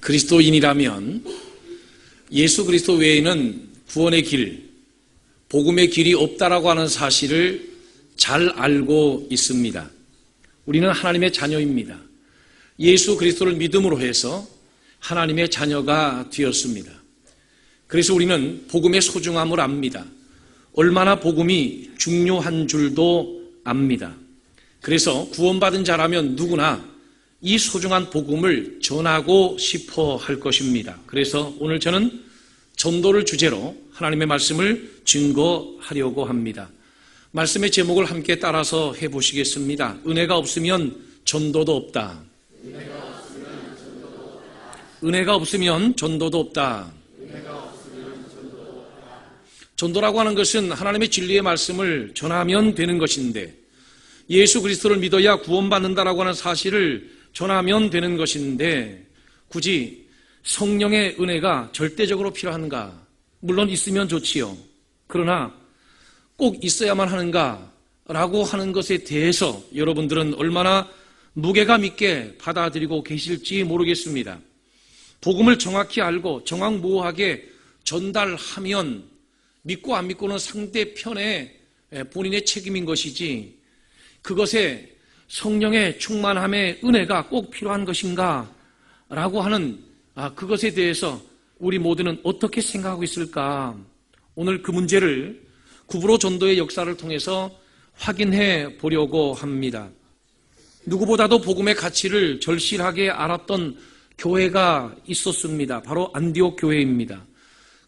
그리스도인이라면 예수 그리스도 외에는 구원의 길, 복음의 길이 없다라고 하는 사실을 잘 알고 있습니다. 우리는 하나님의 자녀입니다. 예수 그리스도를 믿음으로 해서 하나님의 자녀가 되었습니다. 그래서 우리는 복음의 소중함을 압니다. 얼마나 복음이 중요한 줄도 압니다. 그래서 구원받은 자라면 누구나 이 소중한 복음을 전하고 싶어 할 것입니다. 그래서 오늘 저는 전도를 주제로 하나님의 말씀을 증거하려고 합니다. 말씀의 제목을 함께 따라서 해보시겠습니다. 은혜가 없으면 전도도 없다. 은혜가 없으면 전도도 없다. 전도라고 하는 것은 하나님의 진리의 말씀을 전하면 되는 것인데 예수 그리스도를 믿어야 구원받는다라고 하는 사실을 전하면 되는 것인데 굳이 성령의 은혜가 절대적으로 필요한가? 물론 있으면 좋지요. 그러나 꼭 있어야만 하는가? 라고 하는 것에 대해서 여러분들은 얼마나 무게감 있게 받아들이고 계실지 모르겠습니다. 복음을 정확히 알고 정확무호하게 전달하면 믿고 안 믿고는 상대편의 본인의 책임인 것이지 그것에 성령의 충만함의 은혜가 꼭 필요한 것인가? 라고 하는 아, 그것에 대해서 우리 모두는 어떻게 생각하고 있을까? 오늘 그 문제를 구브로 전도의 역사를 통해서 확인해 보려고 합니다. 누구보다도 복음의 가치를 절실하게 알았던 교회가 있었습니다. 바로 안디옥 교회입니다.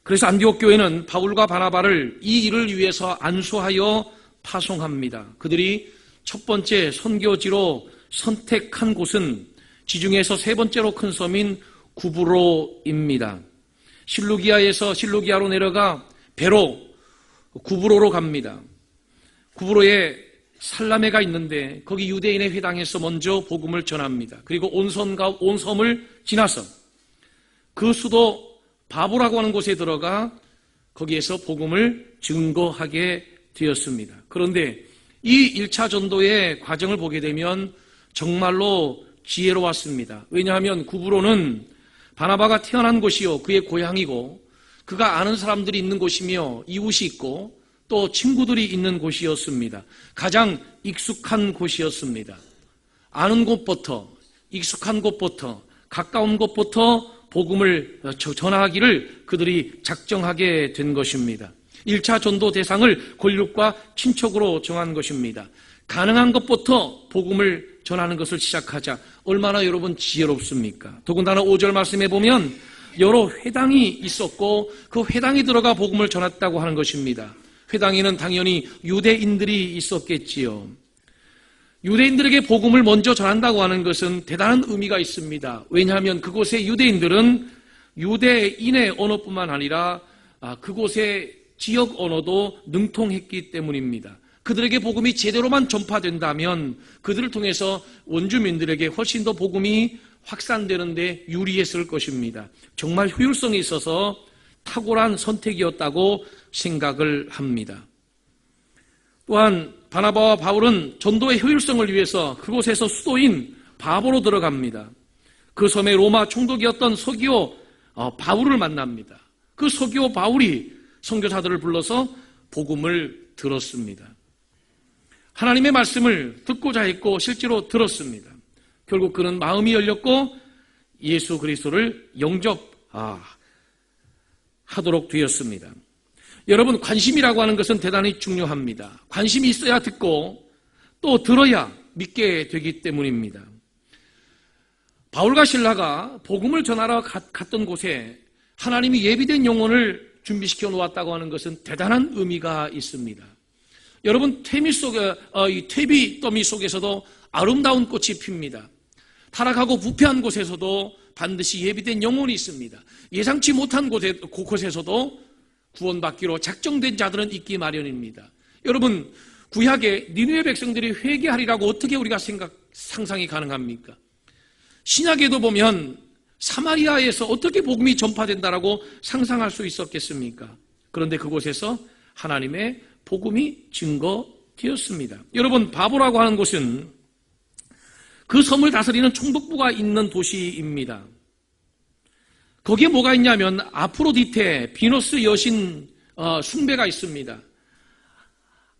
그래서 안디옥 교회는 바울과 바나바를 이 일을 위해서 안수하여 파송합니다. 그들이 첫 번째 선교지로 선택한 곳은 지중해에서 세 번째로 큰 섬인 구브로입니다. 실루기아에서 실루기아로 내려가 배로 구브로로 갑니다. 구브로에 살라메가 있는데 거기 유대인의 회당에서 먼저 복음을 전합니다. 그리고 온 섬과 온 섬을 지나서 그 수도 바보라고 하는 곳에 들어가 거기에서 복음을 증거하게 되었습니다. 그런데 이 1차 전도의 과정을 보게 되면 정말로 지혜로웠습니다. 왜냐하면 구브로는 바나바가 태어난 곳이요 그의 고향이고 그가 아는 사람들이 있는 곳이며 이웃이 있고 또 친구들이 있는 곳이었습니다. 가장 익숙한 곳이었습니다. 아는 곳부터 익숙한 곳부터 가까운 곳부터 복음을 전하기를 그들이 작정하게 된 것입니다. 1차 전도 대상을 권력과 친척으로 정한 것입니다. 가능한 것부터 복음을 전하는 것을 시작하자. 얼마나 여러분 지혜롭습니까? 더군다나 5절 말씀에 보면 여러 회당이 있었고 그 회당에 들어가 복음을 전했다고 하는 것입니다. 회당에는 당연히 유대인들이 있었겠지요. 유대인들에게 복음을 먼저 전한다고 하는 것은 대단한 의미가 있습니다. 왜냐하면 그곳의 유대인들은 유대인의 언어뿐만 아니라 아, 그곳의 지역 언어도 능통했기 때문입니다. 그들에게 복음이 제대로만 전파된다면 그들을 통해서 원주민들에게 훨씬 더 복음이 확산되는데 유리했을 것입니다. 정말 효율성이 있어서 탁월한 선택이었다고 생각을 합니다. 또한 바나바와 바울은 전도의 효율성을 위해서 그곳에서 수도인 바보로 들어갑니다. 그 섬의 로마 총독이었던 서기오 어, 바울을 만납니다. 그 서기오 바울이 선교사들을 불러서 복음을 들었습니다. 하나님의 말씀을 듣고자 했고 실제로 들었습니다. 결국 그는 마음이 열렸고 예수 그리스도를 영접하도록 되었습니다. 여러분 관심이라고 하는 것은 대단히 중요합니다. 관심이 있어야 듣고 또 들어야 믿게 되기 때문입니다. 바울과 신라가 복음을 전하러 갔던 곳에 하나님이 예비된 영혼을 준비시켜 놓았다고 하는 것은 대단한 의미가 있습니다. 여러분 퇴미 속에 어, 이 퇴비 더미 속에서도 아름다운 꽃이 핍니다. 타락하고 부패한 곳에서도 반드시 예비된 영혼이 있습니다. 예상치 못한 곳에, 곳에서도 구원받기로 작정된 자들은 있기 마련입니다. 여러분 구약의 니누의 백성들이 회개하리라고 어떻게 우리가 생각 상상이 가능합니까? 신약에도 보면 사마리아에서 어떻게 복음이 전파된다라고 상상할 수 있었겠습니까? 그런데 그곳에서 하나님의 복음이 증거되었습니다. 여러분 바보라고 하는 곳은 그 섬을 다스리는 총독부가 있는 도시입니다. 거기에 뭐가 있냐면 아프로디테 비너스 여신 어, 숭배가 있습니다.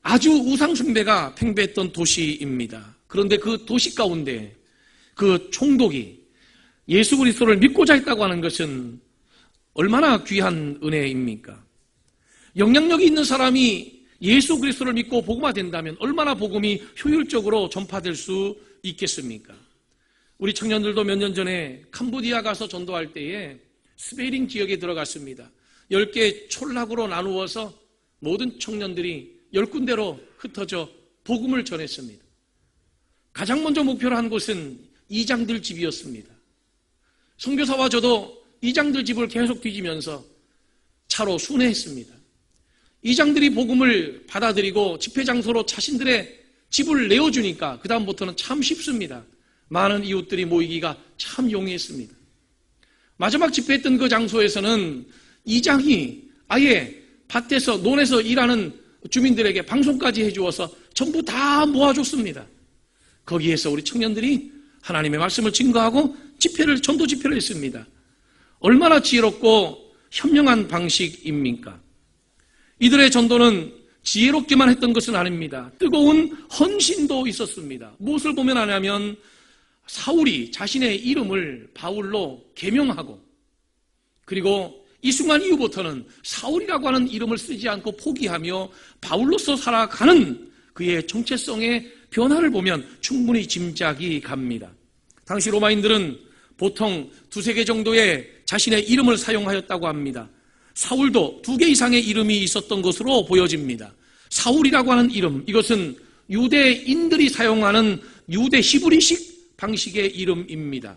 아주 우상 숭배가 팽배했던 도시입니다. 그런데 그 도시 가운데 그 총독이 예수 그리스도를 믿고자 했다고 하는 것은 얼마나 귀한 은혜입니까? 영향력이 있는 사람이 예수 그리스도를 믿고 복음화 된다면 얼마나 복음이 효율적으로 전파될 수 있겠습니까? 우리 청년들도 몇 년 전에 캄보디아 가서 전도할 때에 스베링 지역에 들어갔습니다. 10개 촌락으로 나누어서 모든 청년들이 10군데로 흩어져 복음을 전했습니다. 가장 먼저 목표로 한 곳은 이장들 집이었습니다. 성교사와 저도 이장들 집을 계속 뒤지면서 차로 순회했습니다. 이장들이 복음을 받아들이고 집회 장소로 자신들의 집을 내어주니까 그 다음부터는 참 쉽습니다. 많은 이웃들이 모이기가 참 용이했습니다. 마지막 집회했던 그 장소에서는 이장이 아예 밭에서 논에서 일하는 주민들에게 방송까지 해주어서 전부 다 모아줬습니다. 거기에서 우리 청년들이 하나님의 말씀을 증거하고 집회를 전도 집회를 했습니다. 얼마나 지혜롭고 현명한 방식입니까? 이들의 전도는 지혜롭게만 했던 것은 아닙니다. 뜨거운 헌신도 있었습니다. 무엇을 보면 아냐면 사울이 자신의 이름을 바울로 개명하고 그리고 이 순간 이후부터는 사울이라고 하는 이름을 쓰지 않고 포기하며 바울로서 살아가는 그의 정체성의 변화를 보면 충분히 짐작이 갑니다. 당시 로마인들은 보통 두세 개 정도의 자신의 이름을 사용하였다고 합니다. 사울도 두 개 이상의 이름이 있었던 것으로 보여집니다. 사울이라고 하는 이름, 이것은 유대인들이 사용하는 유대 히브리식 방식의 이름입니다.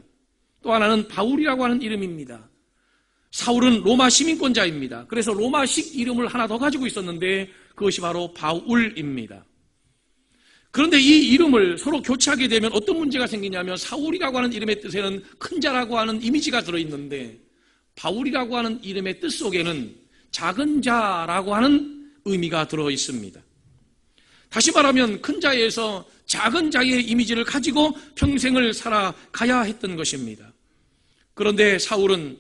또 하나는 바울이라고 하는 이름입니다. 사울은 로마 시민권자입니다. 그래서 로마식 이름을 하나 더 가지고 있었는데 그것이 바로 바울입니다. 그런데 이 이름을 서로 교체하게 되면 어떤 문제가 생기냐면 사울이라고 하는 이름의 뜻에는 큰 자라고 하는 이미지가 들어있는데 바울이라고 하는 이름의 뜻 속에는 작은 자라고 하는 의미가 들어 있습니다. 다시 말하면 큰 자에서 작은 자의 이미지를 가지고 평생을 살아가야 했던 것입니다. 그런데 사울은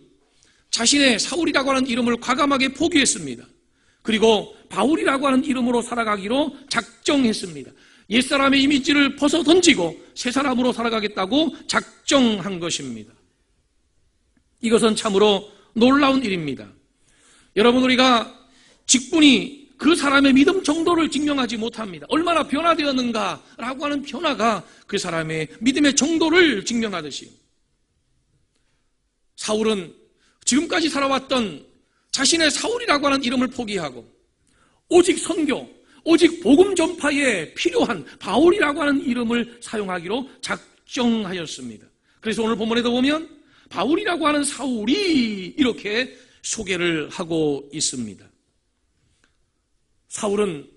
자신의 사울이라고 하는 이름을 과감하게 포기했습니다. 그리고 바울이라고 하는 이름으로 살아가기로 작정했습니다. 옛사람의 이미지를 벗어 던지고 새 사람으로 살아가겠다고 작정한 것입니다. 이것은 참으로 놀라운 일입니다. 여러분, 우리가 직분이 그 사람의 믿음 정도를 증명하지 못합니다. 얼마나 변화되었는가라고 하는 변화가 그 사람의 믿음의 정도를 증명하듯이 사울은 지금까지 살아왔던 자신의 사울이라고 하는 이름을 포기하고 오직 선교, 오직 복음 전파에 필요한 바울이라고 하는 이름을 사용하기로 작정하였습니다. 그래서 오늘 본문에도 보면 바울이라고 하는 사울이 이렇게 소개를 하고 있습니다. 사울은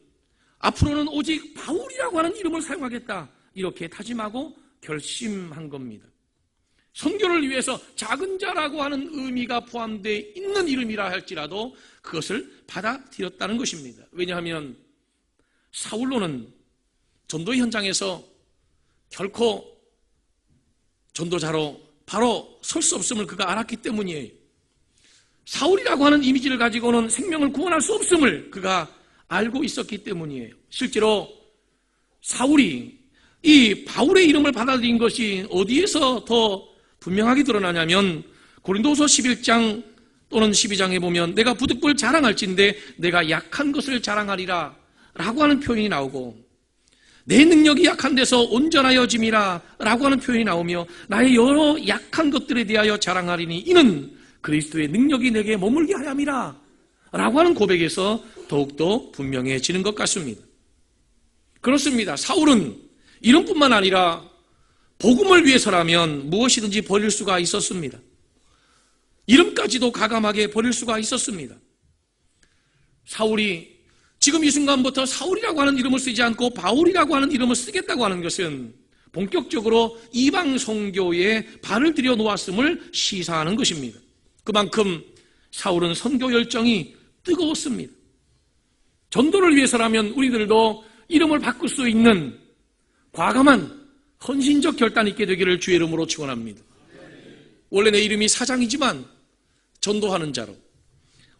앞으로는 오직 바울이라고 하는 이름을 사용하겠다. 이렇게 다짐하고 결심한 겁니다. 선교를 위해서 작은 자라고 하는 의미가 포함되어 있는 이름이라 할지라도 그것을 받아들였다는 것입니다. 왜냐하면 사울로는 전도 현장에서 결코 전도자로 바로 설 수 없음을 그가 알았기 때문이에요. 사울이라고 하는 이미지를 가지고는 생명을 구원할 수 없음을 그가 알고 있었기 때문이에요. 실제로 사울이 이 바울의 이름을 받아들인 것이 어디에서 더 분명하게 드러나냐면 고린도서 11장 또는 12장에 보면 내가 부득불 자랑할진데 내가 약한 것을 자랑하리라 라고 하는 표현이 나오고 내 능력이 약한 데서 온전하여짐이라 라고 하는 표현이 나오며 나의 여러 약한 것들에 대하여 자랑하리니 이는 그리스도의 능력이 내게 머물게 하ям이라 라고 하는 고백에서 더욱더 분명해지는 것 같습니다. 그렇습니다. 사울은 이름뿐만 아니라 복음을 위해서라면 무엇이든지 버릴 수가 있었습니다. 이름까지도 가감하게 버릴 수가 있었습니다. 사울이 지금 이 순간부터 사울이라고 하는 이름을 쓰지 않고 바울이라고 하는 이름을 쓰겠다고 하는 것은 본격적으로 이방 성교에 발을 들여 놓았음을 시사하는 것입니다. 그만큼 사울은 선교 열정이 뜨거웠습니다. 전도를 위해서라면 우리들도 이름을 바꿀 수 있는 과감한 헌신적 결단 있게 되기를 주의 이름으로 축원합니다. 원래 내 이름이 사장이지만 전도하는 자로.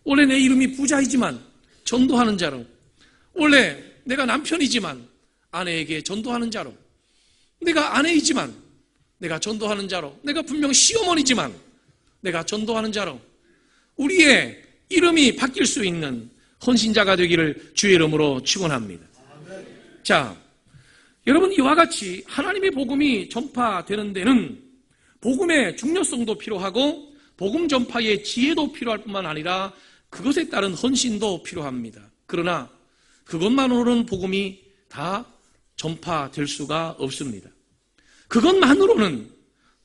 원래 내 이름이 부자이지만 전도하는 자로. 원래 내가 남편이지만 아내에게 전도하는 자로. 내가 아내이지만 내가 전도하는 자로. 내가 분명 시어머니지만 내가 전도하는 자로. 우리의 이름이 바뀔 수 있는 헌신자가 되기를 주의 이름으로 축원합니다. 자, 여러분 이와 같이 하나님의 복음이 전파되는 데는 복음의 중요성도 필요하고 복음 전파의 지혜도 필요할 뿐만 아니라 그것에 따른 헌신도 필요합니다. 그러나 그것만으로는 복음이 다 전파될 수가 없습니다. 그것만으로는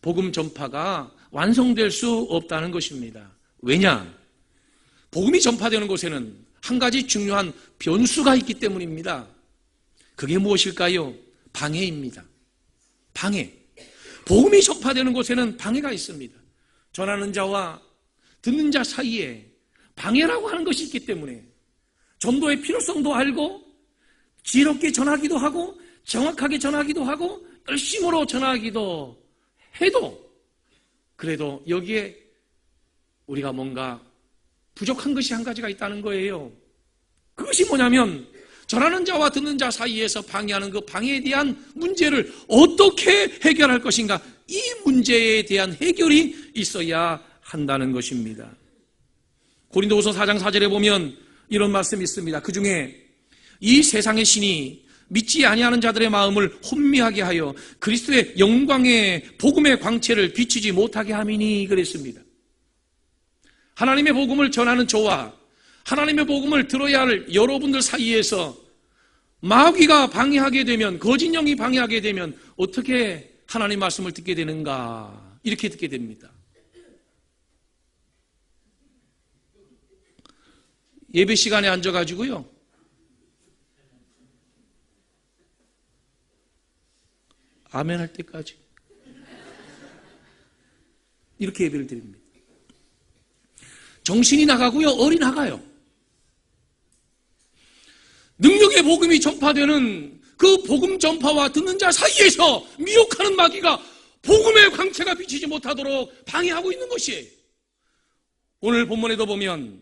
복음 전파가 완성될 수 없다는 것입니다. 왜냐? 복음이 전파되는 곳에는 한 가지 중요한 변수가 있기 때문입니다. 그게 무엇일까요? 방해입니다. 방해. 복음이 전파되는 곳에는 방해가 있습니다. 전하는 자와 듣는 자 사이에 방해라고 하는 것이 있기 때문에 전도의 필요성도 알고 지혜롭게 전하기도 하고 정확하게 전하기도 하고 열심으로 전하기도 해도 그래도 여기에 우리가 뭔가 부족한 것이 한 가지가 있다는 거예요. 그것이 뭐냐면 전하는 자와 듣는 자 사이에서 방해하는 그 방해에 대한 문제를 어떻게 해결할 것인가 이 문제에 대한 해결이 있어야 한다는 것입니다. 고린도후서 4장 4절에 보면 이런 말씀이 있습니다. 그 중에 이 세상의 신이 믿지 아니하는 자들의 마음을 혼미하게 하여 그리스도의 영광의 복음의 광채를 비치지 못하게 함이니 그랬습니다. 하나님의 복음을 전하는 저와 하나님의 복음을 들어야 할 여러분들 사이에서 마귀가 방해하게 되면 거짓 영이 방해하게 되면 어떻게 하나님 말씀을 듣게 되는가 이렇게 듣게 됩니다. 예배 시간에 앉아가지고요. 아멘 할 때까지 이렇게 예배를 드립니다. 정신이 나가고요, 얼이 나가요. 능력의 복음이 전파되는 그 복음 전파와 듣는 자 사이에서 미혹하는 마귀가 복음의 광채가 비치지 못하도록 방해하고 있는 것이에요. 오늘 본문에도 보면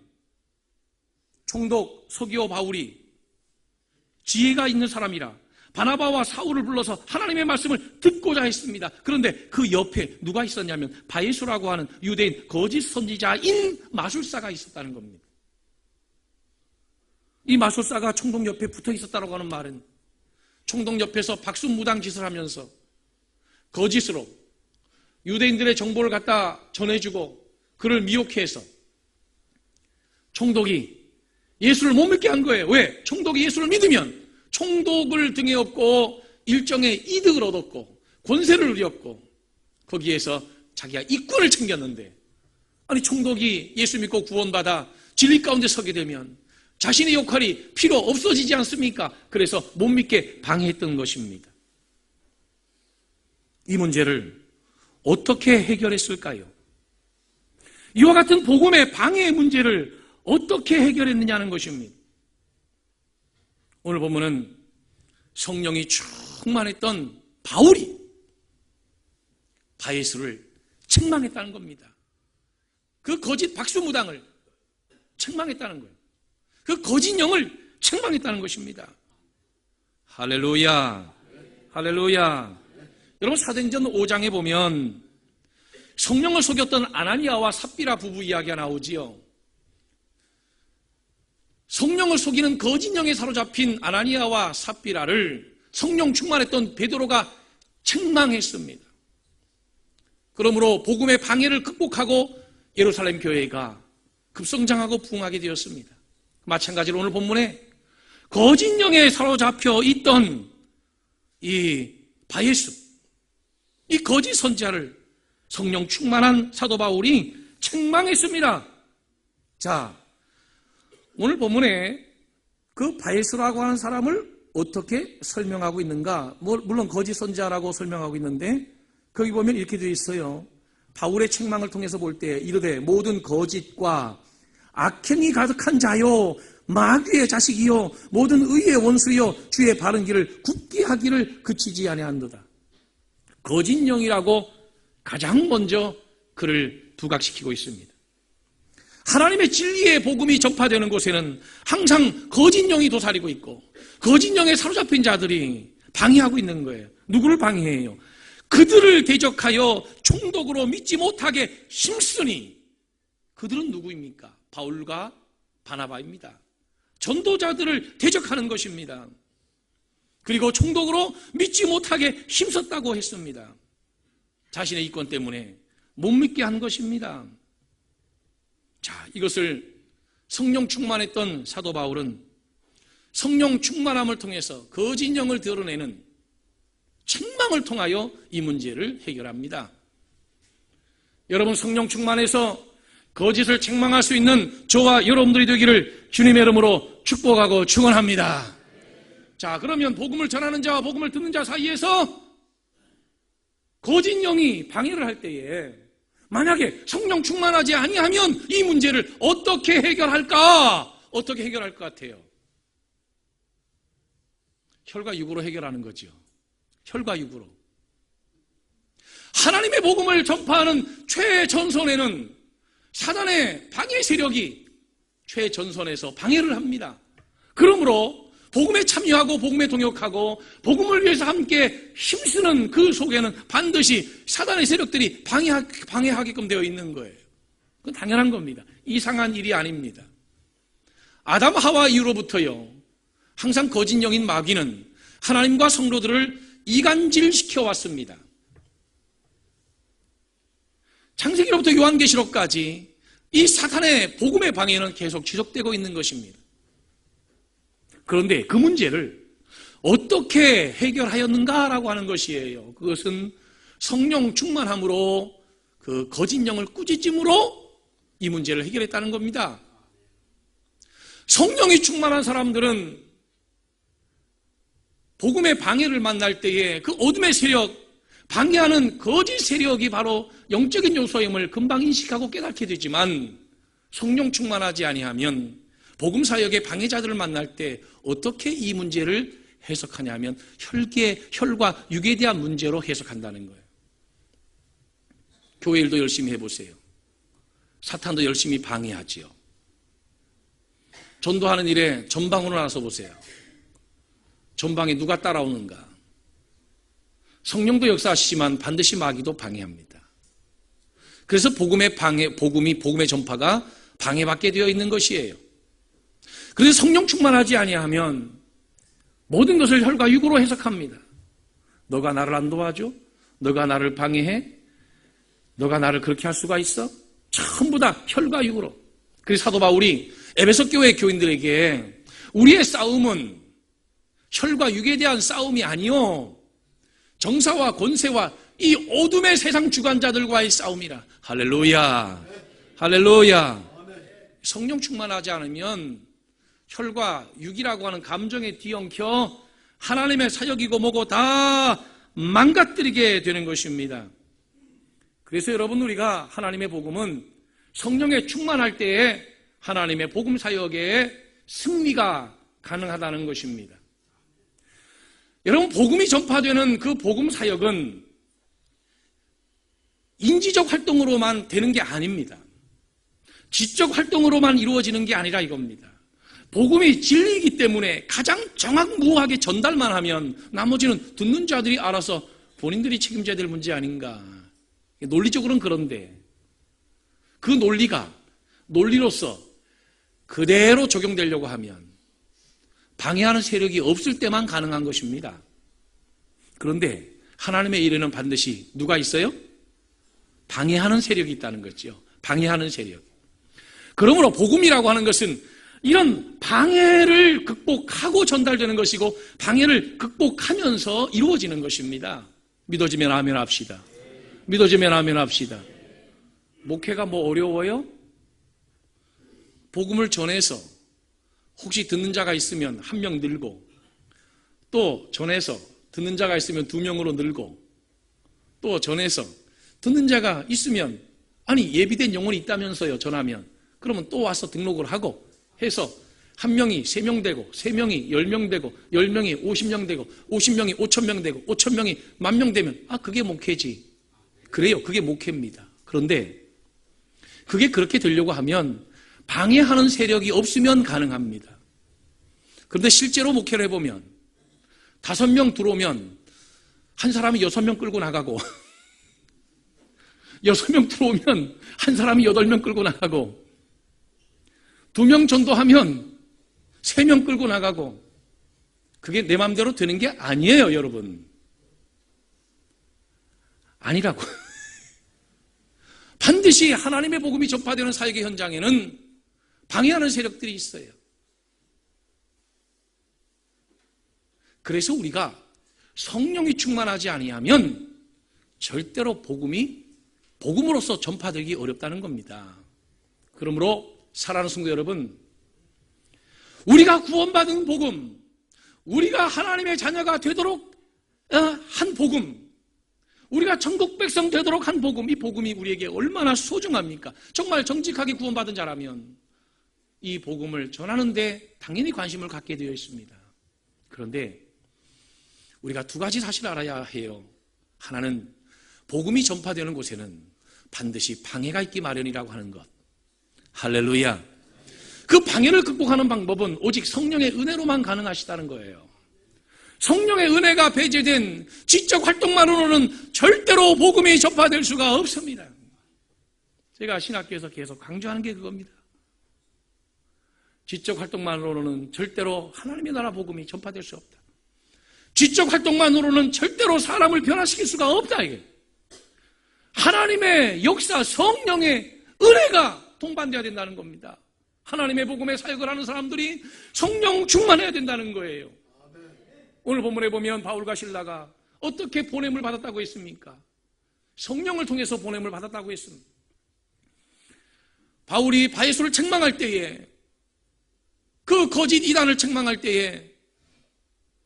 총독 서기오 바울이 지혜가 있는 사람이라 바나바와 사울을 불러서 하나님의 말씀을 듣고자 했습니다. 그런데 그 옆에 누가 있었냐면 바예수라고 하는 유대인 거짓 선지자인 마술사가 있었다는 겁니다. 이 마술사가 총독 옆에 붙어 있었다고 하는 말은 총독 옆에서 박수무당 짓을 하면서 거짓으로 유대인들의 정보를 갖다 전해주고 그를 미혹해 해서 총독이 예수를 못 믿게 한 거예요. 왜? 총독이 예수를 믿으면 총독을 등에 업고 일정의 이득을 얻었고 권세를 누렸고 거기에서 자기가 이권을 챙겼는데 아니 총독이 예수 믿고 구원받아 진리 가운데 서게 되면 자신의 역할이 필요 없어지지 않습니까? 그래서 못 믿게 방해했던 것입니다. 이 문제를 어떻게 해결했을까요? 이와 같은 복음의 방해의 문제를 어떻게 해결했느냐는 것입니다. 오늘 보면은 성령이 충만했던 바울이 바예수를 책망했다는 겁니다. 그 거짓 박수무당을 책망했다는 거예요. 그 거짓 영을 책망했다는 것입니다. 할렐루야. 할렐루야. 여러분 사도행전 5장에 보면 성령을 속였던 아나니아와 삽비라 부부 이야기가 나오지요. 성령을 속이는 거짓 영에 사로잡힌 아나니아와 삽비라를 성령 충만했던 베드로가 책망했습니다. 그러므로 복음의 방해를 극복하고 예루살렘 교회가 급성장하고 부흥하게 되었습니다. 마찬가지로 오늘 본문에 거짓 영에 사로잡혀 있던 이 바예수, 이 거짓 선자를 성령 충만한 사도 바울이 책망했습니다. 자, 오늘 본문에 그 바예수라고 하는 사람을 어떻게 설명하고 있는가? 뭐, 물론 거짓 선자라고 설명하고 있는데 거기 보면 이렇게 되어 있어요. 바울의 책망을 통해서 볼 때 이르되 모든 거짓과 악행이 가득한 자요 마귀의 자식이요 모든 의의 원수요 주의 바른 길을 굳게 하기를 그치지 아니한도다. 거짓 영이라고 가장 먼저 그를 부각시키고 있습니다. 하나님의 진리의 복음이 전파되는 곳에는 항상 거짓 영이 도사리고 있고 거짓 영에 사로잡힌 자들이 방해하고 있는 거예요. 누구를 방해해요? 그들을 대적하여 총독으로 믿지 못하게 힘쓰니 그들은 누구입니까? 바울과 바나바입니다. 전도자들을 대적하는 것입니다. 그리고 총독으로 믿지 못하게 힘썼다고 했습니다. 자신의 이권 때문에 못 믿게 한 것입니다. 자, 이것을 성령 충만했던 사도 바울은 성령 충만함을 통해서 거짓 영을 드러내는 책망을 통하여 이 문제를 해결합니다. 여러분 성령 충만해서 거짓을 책망할 수 있는 저와 여러분들이 되기를 주님의 이름으로 축복하고 축원합니다. 자, 그러면 복음을 전하는 자와 복음을 듣는 자 사이에서 거짓 영이 방해를 할 때에 만약에 성령 충만하지 아니하면 이 문제를 어떻게 해결할까? 어떻게 해결할 것 같아요? 혈과 육으로 해결하는 거죠. 혈과 육으로. 하나님의 복음을 전파하는 최전선에는 사단의 방해 세력이 최전선에서 방해를 합니다. 그러므로 복음에 참여하고 복음에 동역하고 복음을 위해서 함께 힘쓰는 그 속에는 반드시 사단의 세력들이 방해하, 방해하게끔 되어 있는 거예요. 그건 당연한 겁니다. 이상한 일이 아닙니다. 아담 하와 이후로부터요. 항상 거짓 영인 마귀는 하나님과 성도들을 이간질시켜 왔습니다. 창세기로부터 요한계시록까지 이 사탄의 복음의 방해는 계속 지속되고 있는 것입니다. 그런데 그 문제를 어떻게 해결하였는가라고 하는 것이에요. 그것은 성령 충만함으로 그 거짓 영을 꾸짖음으로 이 문제를 해결했다는 겁니다. 성령이 충만한 사람들은 복음의 방해를 만날 때에 그 어둠의 세력, 방해하는 거짓 세력이 바로 영적인 요소임을 금방 인식하고 깨닫게 되지만 성령 충만하지 아니하면 복음 사역의 방해자들을 만날 때 어떻게 이 문제를 해석하냐면 혈계, 혈과 육에 대한 문제로 해석한다는 거예요. 교회 일도 열심히 해보세요. 사탄도 열심히 방해하지요. 전도하는 일에 전방으로 나서 보세요. 전방에 누가 따라오는가? 성령도 역사하시지만 반드시 마귀도 방해합니다. 그래서 복음의 방해, 복음이 복음의 전파가 방해받게 되어 있는 것이에요. 그래서 성령 충만하지 아니하면 모든 것을 혈과 육으로 해석합니다. 너가 나를 안 도와줘? 너가 나를 방해해? 너가 나를 그렇게 할 수가 있어? 전부 다 혈과 육으로. 그래서 사도 바울이 에베소 교회 교인들에게 우리의 싸움은 혈과 육에 대한 싸움이 아니요. 정사와 권세와 이 어둠의 세상 주관자들과의 싸움이라. 할렐루야. 할렐루야. 성령 충만하지 않으면 혈과 육이라고 하는 감정에 뒤엉켜 하나님의 사역이고 뭐고 다 망가뜨리게 되는 것입니다. 그래서 여러분 우리가 하나님의 복음은 성령에 충만할 때에 하나님의 복음 사역에 승리가 가능하다는 것입니다. 여러분 복음이 전파되는 그 복음 사역은 인지적 활동으로만 되는 게 아닙니다. 지적 활동으로만 이루어지는 게 아니라 이겁니다. 복음이 진리이기 때문에 가장 정확무하게 전달만 하면 나머지는 듣는 자들이 알아서 본인들이 책임져야 될 문제 아닌가. 논리적으로는 그런데 그 논리가 논리로서 그대로 적용되려고 하면 방해하는 세력이 없을 때만 가능한 것입니다. 그런데 하나님의 일에는 반드시 누가 있어요? 방해하는 세력이 있다는 거죠. 방해하는 세력. 그러므로 복음이라고 하는 것은 이런 방해를 극복하고 전달되는 것이고 방해를 극복하면서 이루어지는 것입니다. 믿어지면 아멘 합시다. 믿어지면 아멘 합시다. 목회가 뭐 어려워요? 복음을 전해서 혹시 듣는 자가 있으면 한 명 늘고 또 전해서 듣는 자가 있으면 두 명으로 늘고 또 전해서 듣는 자가 있으면 아니 예비된 영혼이 있다면서요 전하면 그러면 또 와서 등록을 하고 해서 한 명이 세 명 되고 세 명이 열 명 되고 열 명이 오십 명 되고 오십 명이 오천 명 되고 오천 명이 만 명 되면 아 그게 목회지. 그래요. 그게 목회입니다. 그런데 그게 그렇게 되려고 하면 방해하는 세력이 없으면 가능합니다. 그런데 실제로 목회를 해보면 다섯 명 들어오면 한 사람이 여섯 명 끌고 나가고 여섯 명 들어오면 한 사람이 여덟 명 끌고 나가고 두 명 전도하면 세 명 끌고 나가고 그게 내 마음대로 되는 게 아니에요, 여러분. 아니라고. 반드시 하나님의 복음이 전파되는 사역의 현장에는 방해하는 세력들이 있어요. 그래서 우리가 성령이 충만하지 아니하면 절대로 복음이 복음으로서 전파되기 어렵다는 겁니다. 그러므로 사랑하는 성도 여러분, 우리가 구원받은 복음, 우리가 하나님의 자녀가 되도록 어, 한 복음, 우리가 천국 백성 되도록 한 복음, 이 복음이 우리에게 얼마나 소중합니까? 정말 정직하게 구원받은 자라면 이 복음을 전하는데 당연히 관심을 갖게 되어 있습니다. 그런데 우리가 두 가지 사실을 알아야 해요. 하나는 복음이 전파되는 곳에는 반드시 방해가 있기 마련이라고 하는 것. 할렐루야. 그 방해를 극복하는 방법은 오직 성령의 은혜로만 가능하시다는 거예요. 성령의 은혜가 배제된 지적 활동만으로는 절대로 복음이 전파될 수가 없습니다. 제가 신학교에서 계속 강조하는 게 그겁니다. 지적 활동만으로는 절대로 하나님의 나라 복음이 전파될 수 없다. 지적 활동만으로는 절대로 사람을 변화시킬 수가 없다, 이게. 하나님의 역사, 성령의 은혜가 동반돼야 된다는 겁니다. 하나님의 복음에 사역을 하는 사람들이 성령 충만해야 된다는 거예요. 오늘 본문에 보면 바울과 신라가 어떻게 보냄을 받았다고 했습니까? 성령을 통해서 보냄을 받았다고 했습니다. 바울이 바예수를 책망할 때에 그 거짓 이단을 책망할 때에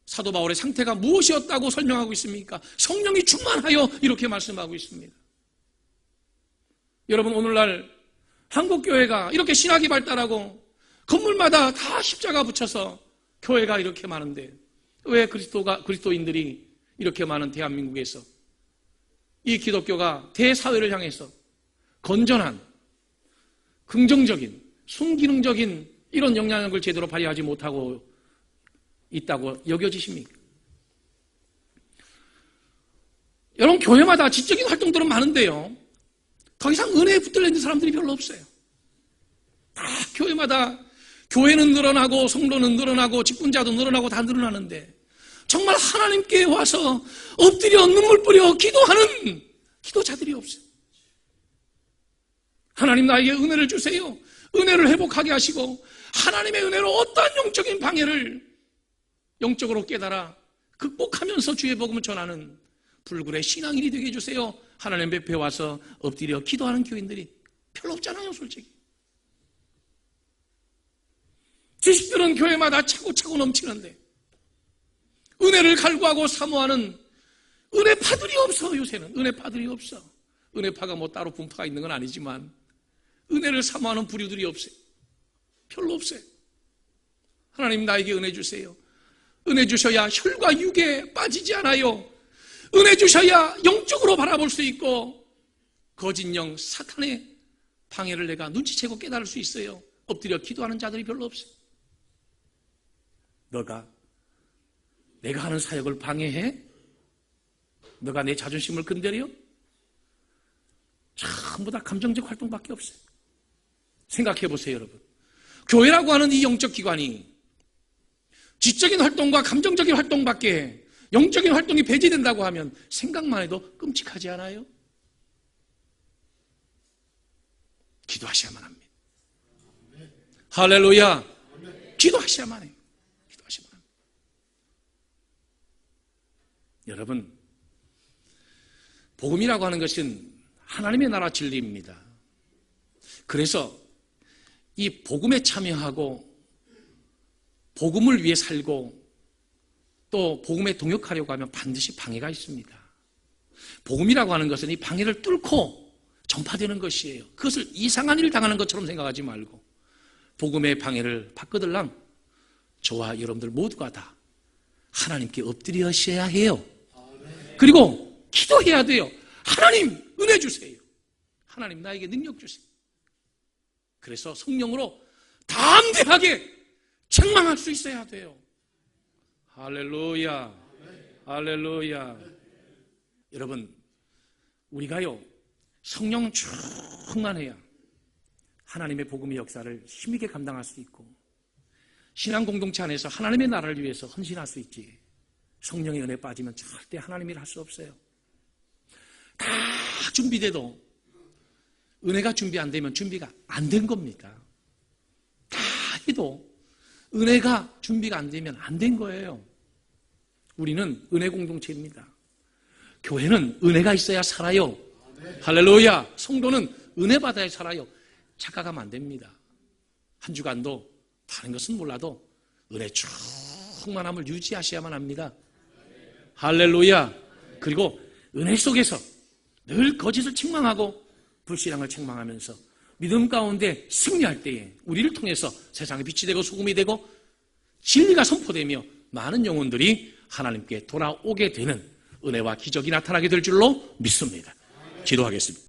사도 바울의 상태가 무엇이었다고 설명하고 있습니까? 성령이 충만하여 이렇게 말씀하고 있습니다. 여러분 오늘날 한국 교회가 이렇게 신학이 발달하고 건물마다 다 십자가 붙여서 교회가 이렇게 많은데 왜 그리스도가 그리스도인들이 이렇게 많은 대한민국에서 이 기독교가 대사회를 향해서 건전한 긍정적인 순기능적인 이런 영향력을 제대로 발휘하지 못하고 있다고 여겨지십니까? 여러분 교회마다 지적인 활동들은 많은데요. 더 이상 은혜에 붙들려 있는 사람들이 별로 없어요. 다 교회마다 교회는 늘어나고 성도는 늘어나고 직분자도 늘어나고 다 늘어나는데 정말 하나님께 와서 엎드려 눈물 뿌려 기도하는 기도자들이 없어요. 하나님 나에게 은혜를 주세요. 은혜를 회복하게 하시고 하나님의 은혜로 어떠한 영적인 방해를 영적으로 깨달아 극복하면서 주의 복음을 전하는 불굴의 신앙인이 되게 해주세요. 하나님 앞에 와서 엎드려 기도하는 교인들이 별로 없잖아요, 솔직히. 지식들은 교회마다 차고차고 넘치는데 은혜를 갈구하고 사모하는 은혜파들이 없어 요새는. 은혜파들이 없어. 은혜파가 뭐 따로 분파가 있는 건 아니지만 은혜를 사모하는 부류들이 없어요. 별로 없어요. 하나님 나에게 은혜 주세요. 은혜 주셔야 혈과 육에 빠지지 않아요 은혜 주셔야 영적으로 바라볼 수 있고 거짓 영 사탄의 방해를 내가 눈치채고 깨달을 수 있어요 엎드려 기도하는 자들이 별로 없어요 너가 내가 하는 사역을 방해해? 너가 내 자존심을 건드려? 전부 다 감정적 활동밖에 없어요. 생각해 보세요, 여러분. 교회라고 하는 이 영적 기관이 지적인 활동과 감정적인 활동밖에 영적인 활동이 배제된다고 하면 생각만 해도 끔찍하지 않아요? 기도하셔야만 합니다. 할렐루야. 기도하셔야만 해요. 여러분, 복음이라고 하는 것은 하나님의 나라 진리입니다. 그래서 이 복음에 참여하고 복음을 위해 살고 또 복음에 동역하려고 하면 반드시 방해가 있습니다. 복음이라고 하는 것은 이 방해를 뚫고 전파되는 것이에요. 그것을 이상한 일을 당하는 것처럼 생각하지 말고 복음의 방해를 바꿔들랑 저와 여러분들 모두가 다 하나님께 엎드려셔야 해요. 그리고 기도해야 돼요. 하나님 은혜 주세요. 하나님 나에게 능력 주세요. 그래서 성령으로 담대하게 책망할 수 있어야 돼요. 할렐루야. 할렐루야. 여러분, 우리가요, 성령 충만해야 하나님의 복음의 역사를 힘있게 감당할 수 있고, 신앙 공동체 안에서 하나님의 나라를 위해서 헌신할 수 있지. 성령의 은혜 빠지면 절대 하나님 일 할 수 없어요. 다 준비돼도 은혜가 준비 안 되면 준비가 안 된 겁니다. 다 해도 은혜가 준비가 안 되면 안 된 거예요. 우리는 은혜 공동체입니다. 교회는 은혜가 있어야 살아요. 할렐루야. 성도는 은혜 받아야 살아요. 착각하면 안 됩니다. 한 주간도 다른 것은 몰라도 은혜 충만함을 유지하셔야만 합니다. 할렐루야. 그리고 은혜 속에서 늘 거짓을 책망하고 불신앙을 책망하면서 믿음 가운데 승리할 때에 우리를 통해서 세상에 빛이 되고 소금이 되고 진리가 선포되며 많은 영혼들이 하나님께 돌아오게 되는 은혜와 기적이 나타나게 될 줄로 믿습니다. 기도하겠습니다.